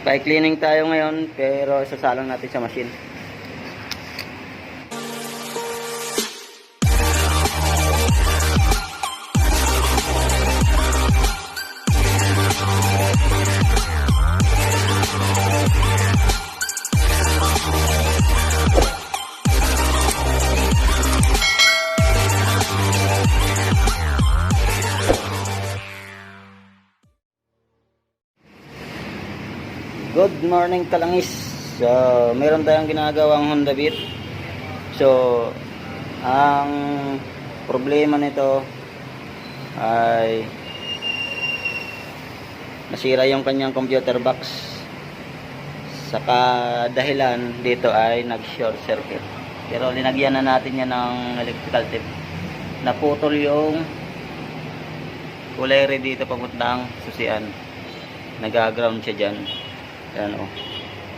Ipa-cleaning tayo ngayon pero isasalang natin sa machine. Morning kalangis. So, meron tayong ginagawang Honda Beat. So, ang problema nito ay nasira yung kanyang computer box. Saka dahilan dito ay nag-short circuit. Pero linagyan na natin yan ng electrical tape. Naputol yung kulay dito papuntang susian. Nag-ground siya dyan. Yan o.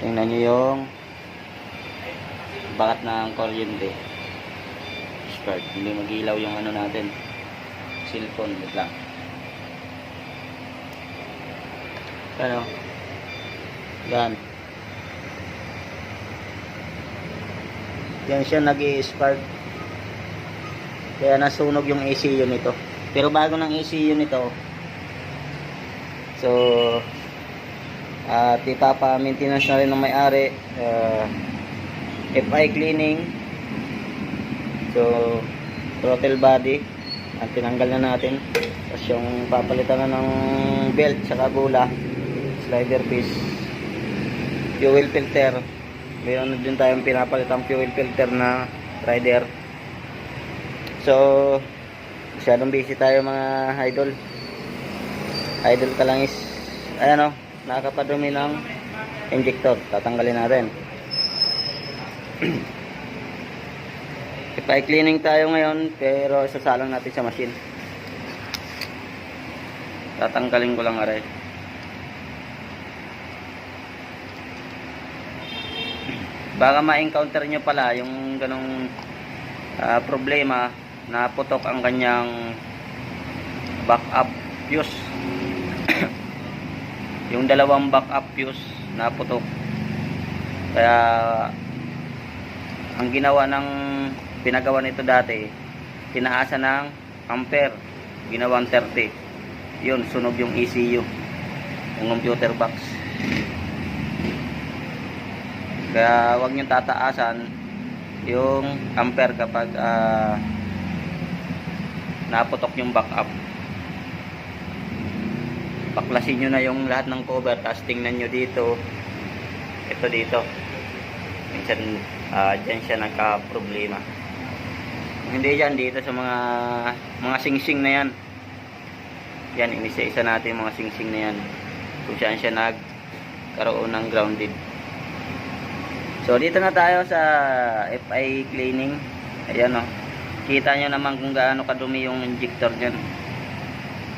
Tingnan nyo yung bakat ng kuryente. Start. Hindi magilaw yung ano natin. Cellphone. Wait lang. Ano? Yan. Yan siya nag spark Kaya nasunog yung ECU nito. Pero bago ng ECU nito, so, at ipapa-maintenance na rin ng may-ari uh, FI cleaning. So throttle body at tinanggal na natin. Tapos yung papalitan na ng belt saka bula slider piece. Fuel filter. Mayroon na din tayong pinapalitang fuel filter na rider. So masyadong busy tayo mga idol. Idol ka lang is ayan o nakakapadumi ng injector. Tatanggalin natin. Ipa-cleaning tayo ngayon pero isasalang natin sa machine. Tatanggalin ko lang aray. Baka ma-encounter nyo pala yung ganong ah, problema na putok ang kanyang backup fuse yung dalawang backup fuse naputok kaya ang ginawa ng pinagawa nito dati tinaasa ng ampere ginawang 30 yun sunog yung ECU yung computer box. Kaya wag nyo tataasan yung ampere kapag ah, naputok yung backup baklasin nyo na yung lahat ng cover tapos tingnan nyo dito. Ito dito. Minsan ah, dyan siya nagka problema hindi yan dito sa mga mga singsing na yan. Yan inisa-isa natin mga singsing na yan. Kung saan siya nagkaroon ng grounded. So dito na tayo sa FI cleaning. Ayan o kita nyo naman kung gaano kadumi yung injector dyan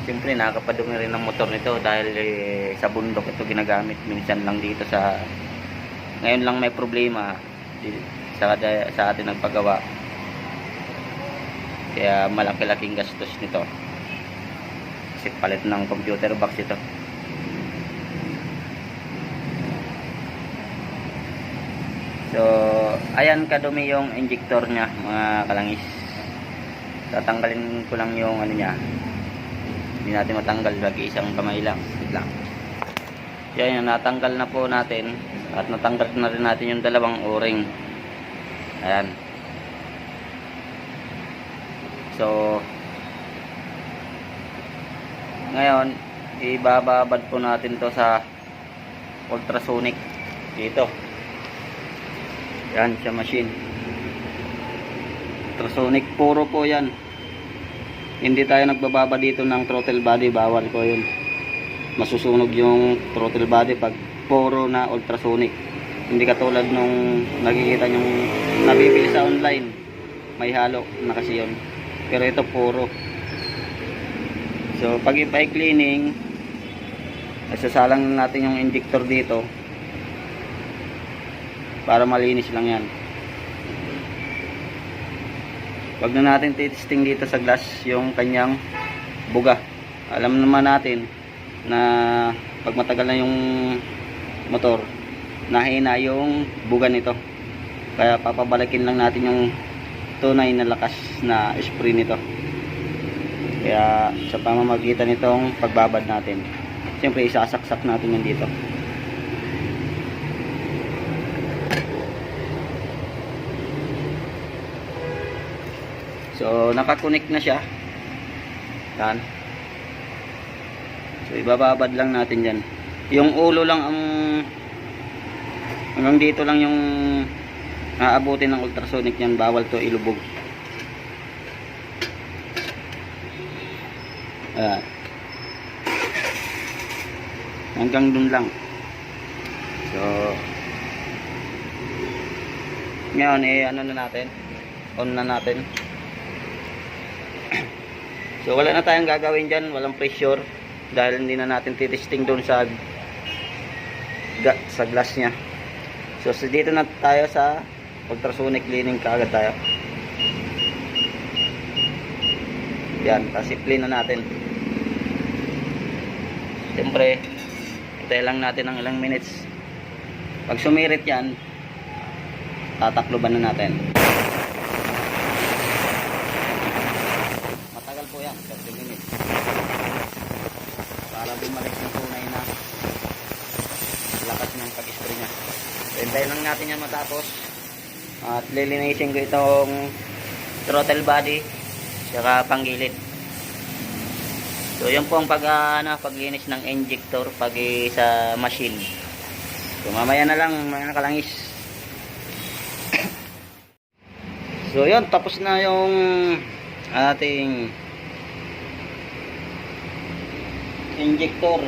Siyempre nakakapadumi rin ng motor nito dahil eh, sa bundok ito ginagamit. Minsan lang dito sa ngayon lang may problema sa, sa atin nagpagawa. Kaya malaki-laking gastos nito. Kasi palit ng computer box ito. So ayan kadumi yung injector nya mga kalangis. Tatanggalin ko lang yung ano nya hindi natin matanggal lagi isang kamay lang. Lang. Yan natanggal na po natin at natanggal na rin natin yung dalawang o-ring. Ayan. So ngayon ibababad po natin to sa ultrasonic. Dito. Yan sa machine. Ultrasonic puro po yan hindi tayo nagbababa dito ng throttle body bawal ko yun. Masusunog yung throttle body pag puro na ultrasonic. Hindi katulad nung nakikita yung nabibili sa online. May halo na kasi yun. Pero ito puro. So pag i cleaning sasalang natin yung injector dito para malinis lang yan Wag na natin testing dito sa glass yung kanyang buga. Alam naman natin na pag matagal na yung motor nahina yung buga nito. Kaya papabalikin lang natin yung tunay na lakas na spray nito. Kaya sa pamamagitan nitong pagbabad natin siyempre isasaksak natin yan dito so nakakonect na siya. Yan. So ibababad lang natin dyan. Yung ulo lang ang hanggang dito lang yung aabutin ng ultrasonic yan. Bawal to ilubog. Ayan. hanggang dun lang. So ngayon eh ano na natin? On na natin so wala na tayong gagawin dyan. Walang pressure. Dahil hindi na natin titesting doon sa sa glass nya so, so dito na tayo sa ultrasonic cleaning kaagad tayo. Yan tasipli na natin. Siyempre hintay lang natin ng ilang minutes. Pag sumirit yan tatakloban na natin matagal po yan 30 minutes para bumalik yung tunay na lakas ng pag-spray niya so, hintayin lang natin yan matapos. At lilinisin ko itong throttle body saka panggilid. So yun po ang pag, ah, ano, paglinis ng injector pag sa machine. So mamaya na lang mga kalangis so yun tapos na yung ating injector.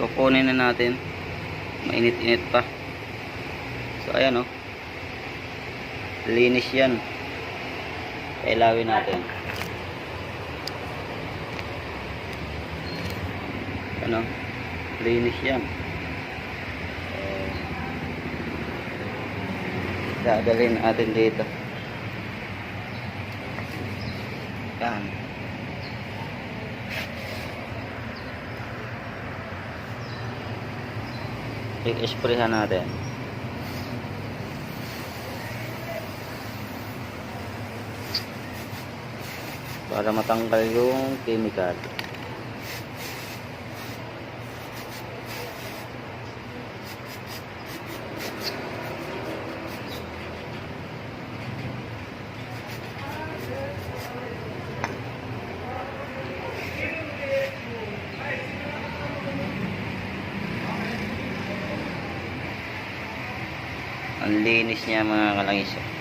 Kukunin na natin. Mainit-init pa so ayan o linis yan. Kailawin natin. Ano? Linis yan. Dadalhin natin dito. Yan. I-sprayhan natin para matanggal yung chemical. Ang linis niya mga kalangis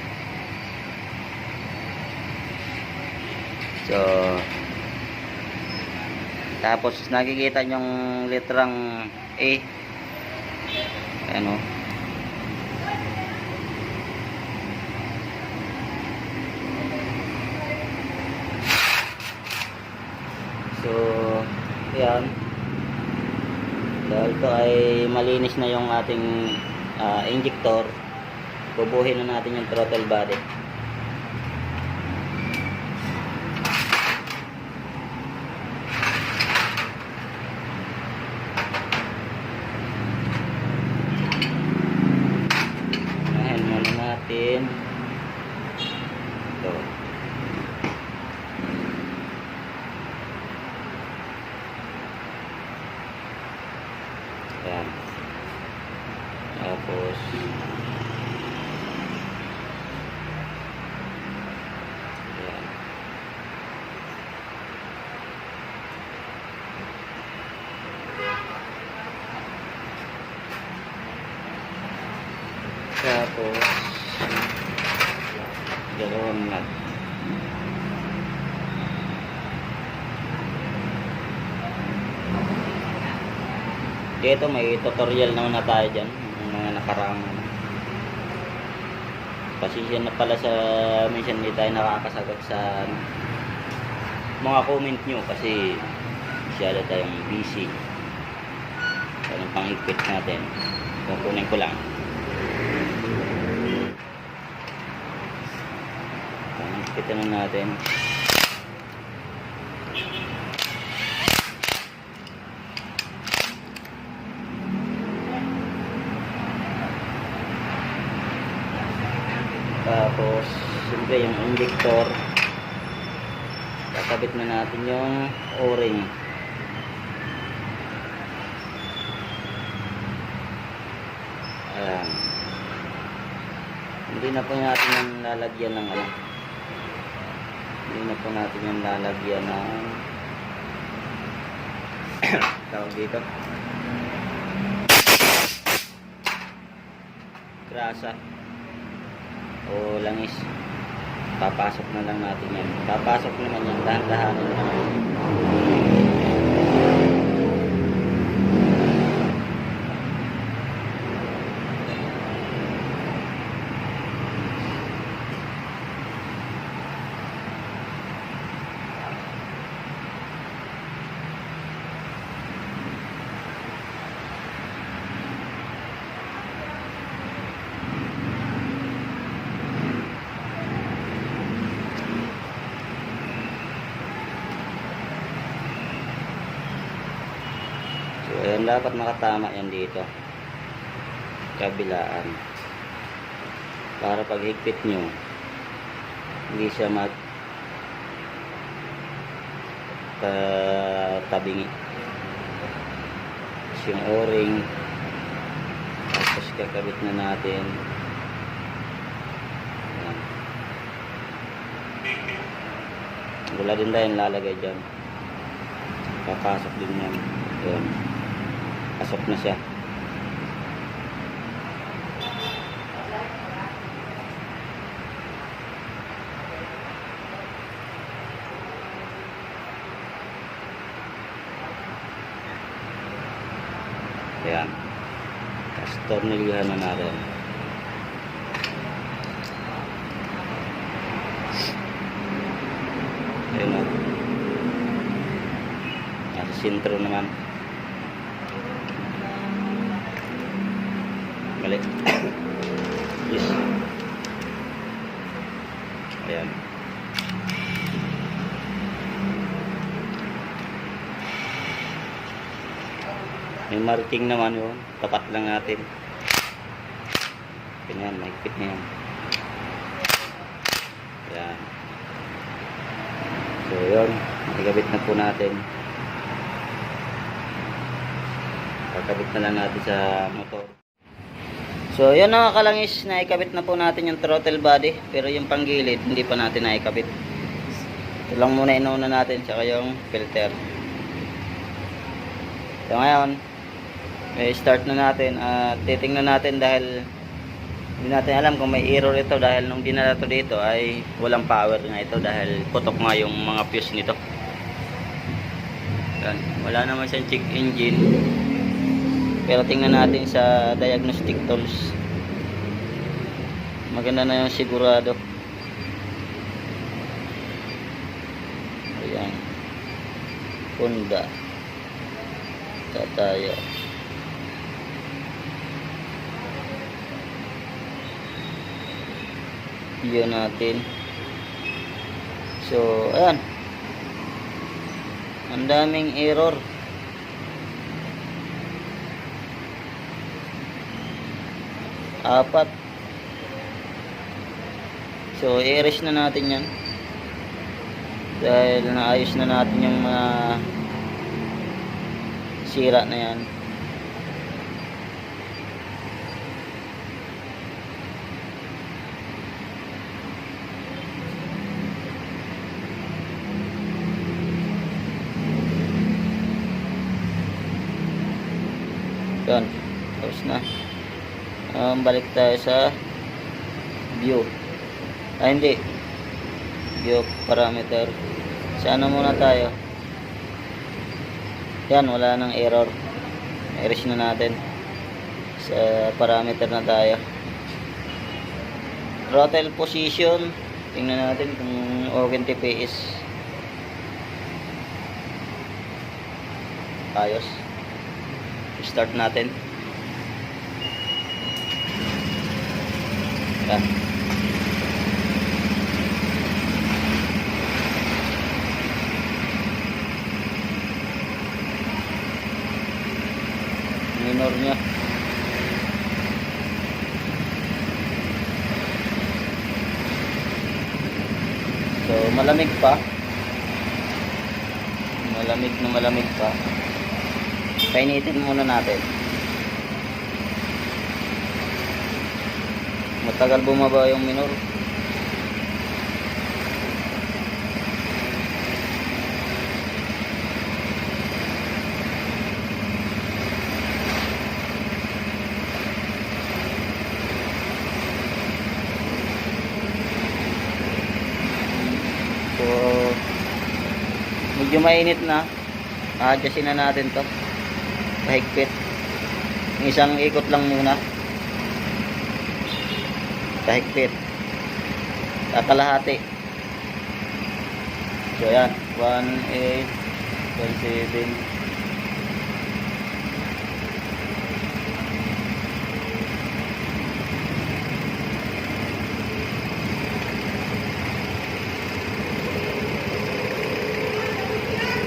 so tapos nakikita yung litrang A. Ano? So yan. Dahil to ay malinis na yung ating ah, injector bubuhin na natin yung throttle body Ayan muna natin ito Ayan. Tapos Ayan. Tapos dalawang nut. Dito may tutorial naman na tayo dyan. Mga nakaraang. Pasisya na pala sa minsan hindi tayo nakakasagot sa ano, mga comment nyo kasi masyado tayong busy. Anong pangigpit natin. Kukunin ko lang. Kapitan na natin. Tapos, siyempre yung injector. Kakabit na natin yung o-ring. Ayan. Hindi na po natin ang lalagyan ng ano. Hindi na po natin yung lalagyan ng tawag dito. Grasa o langis. Papasok na lang natin yan. Papasok naman yan. Dahan-dahanin lang. So, ayan, dapat makatama yan dito. Kabilaan. Para pag higpit nyo, hindi siya mag ta- tabingi. Tapos yung o-ring. Tapos kakabit na natin. Ayan. Wala din tayong lalagay dyan. Papasok din yan. Ayan. Pasok na siya. Ayan. Tapos tornilyohan na natin. Ayan o. Nasa sintro naman. Mali. yes. Ayan. May marking naman yun. Tapat lang natin. Ganyan, mahigpit na yan. Ayan. So, yun. Nagabit na po natin. Kakabit na lang natin sa motor. So, yun mga kalangis, naikabit na po natin yung throttle body. Pero yung panggilid, hindi pa natin naikabit. Ito lang muna inuuna natin, tsaka yung filter. So, ngayon, may start na natin. At titingnan natin dahil hindi natin alam kung may error ito dahil nung dinala to dito ay walang power nga ito dahil putok nga yung mga fuse nito. Yan. Wala naman siyang check engine. Pero tingnan natin sa diagnostic tools. Maganda na yung sigurado. Ayan. Honda. Tatayo. Yun natin. So, ayan. Ang daming error. Apat. So, i-erase na natin yan. Dahil naayos na natin yung mga sira na yan. Tapos na. Um, balik tayo sa view. Ah, hindi. View parameter. Sa ano muna tayo? Yan, wala nang error. Erase na natin. Sa parameter na tayo. Throttle position. Tingnan natin kung okay TPS. Ayos. Start natin. Yan. Minor niya. malamig pa. Malamig na malamig pa. Painitin muna natin. Matagal bumaba yung minor. So, medyo mainit na. A-adjustin na natin to. Pahigpit. Yung Isang ikot lang muna. Pahigpit. Kakalahati. So, yan. 1, 8, 1, 7.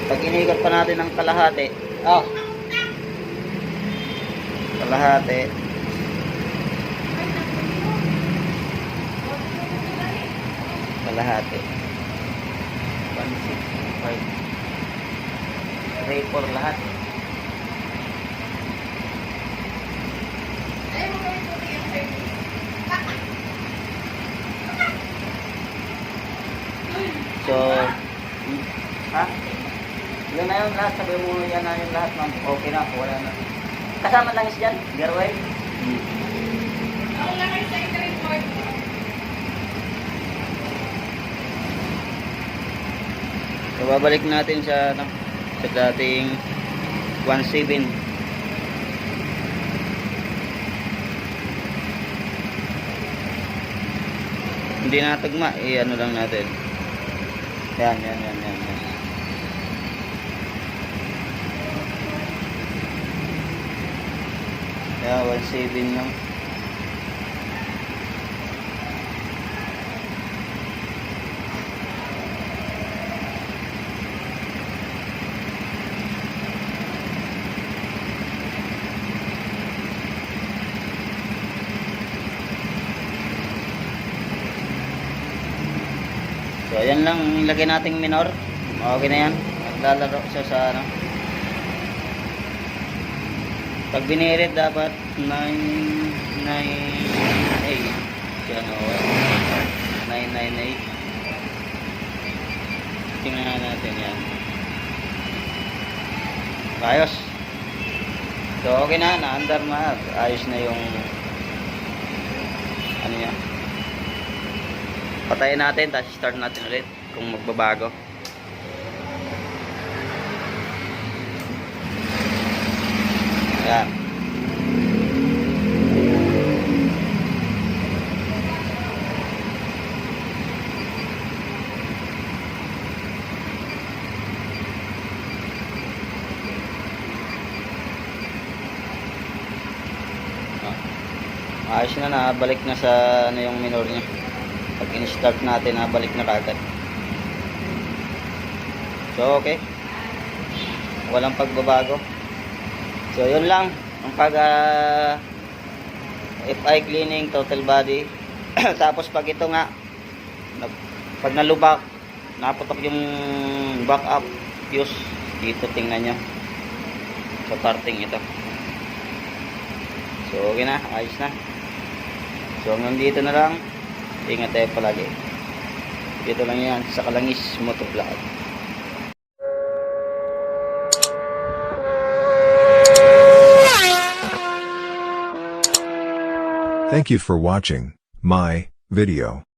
Pag inigot pa natin ng kalahati, oh, kalahati, kalahati, 165, 3, 4 lahat. So, ha? Yun na yun lahat, sabi mo yan na yung lahat, ma'am. Okay na, wala na. Kasama lang is dyan, Garway. Ako lang ay sa report. So, babalik natin sa, ano, sa dating 1.7. Hindi na tugma, eh, ano lang natin. Yan, yan, yan, yan. yan. Kaya 1.7 lang. So, ayan lang ilagay nating minor. Okay na yan. Maglalaro siya sa ano. Pag binirit dapat 9 9 8 yan o 998 tingnan na natin yan. Ayos. So okay na. Na-under na. Ayos na yung ano niya patayin natin tapos start natin ulit kung magbabago. Yan Ah. ayos na nabalik na sa ano yung minor niya in-start natin nabalik na kagad. So okay. Walang pagbabago. So yun lang. Ang pag ah, FI cleaning total body. Tapos pag ito nga pag nalubak naputok yung back up fuse dito tingnan nyo. Sa parting ito. So okay na. Ayos na. So hanggang dito na lang ingat tayo palagi dito lang yan sa Kalangis Motovlog Thank you for watching my video.